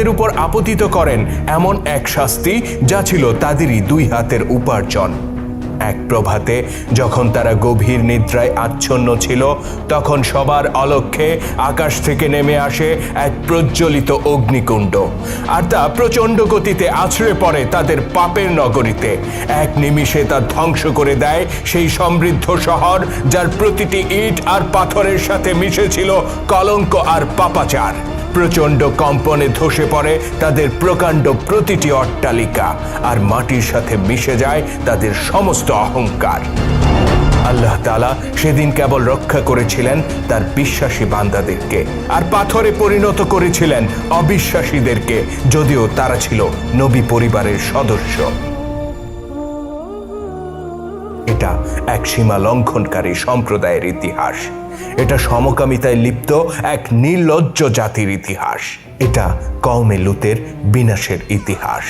তাদের উপর আপতিত করেন এমন এক শাস্তি যা ছিল তাদেরই দুই হাতের উপার্জন। এক প্রভাতে, যখন তারা গভীর নিদ্রায় আচ্ছন্ন ছিল, তখন সবার অলক্ষ্যে আকাশ থেকে নেমে আসে এক প্রজ্বলিত অগ্নিকুণ্ড। আর তা প্রচণ্ড গতিতে আছড়ে পড়ে তাদের পাপের নগরীতে। এক নিমিষে তা ধ্বংস করে দেয় সেই সমৃদ্ধ শহর, যার প্রতিটি ইট আর পাথরের সাথে মিশেছিল কলঙ্ক আর পাপাচার। প্রচণ্ড কম্পনে ধসে পড়ে তাদের প্রকাণ্ড প্রতিটি অট্টালিকা। আর মাটির সাথে মিশে যায় তাদের সমস্ত অহংকার। আল্লাহ তালা সেদিন কেবল রক্ষা করেছিলেন তার বিশ্বাসী বান্দাদেরকে, আর পাথরে পরিণত করেছিলেন অবিশ্বাসীদেরকে, যদিও তারা ছিল নবী পরিবারের সদস্য। এটা এক সীমা লঙ্ঘনকারী সম্প্রদায়ের ইতিহাস। এটা সমকামিতায় লিপ্ত এক নির্লজ্জ জাতির ইতিহাস। এটা কওমে লুতের বিনাশের ইতিহাস।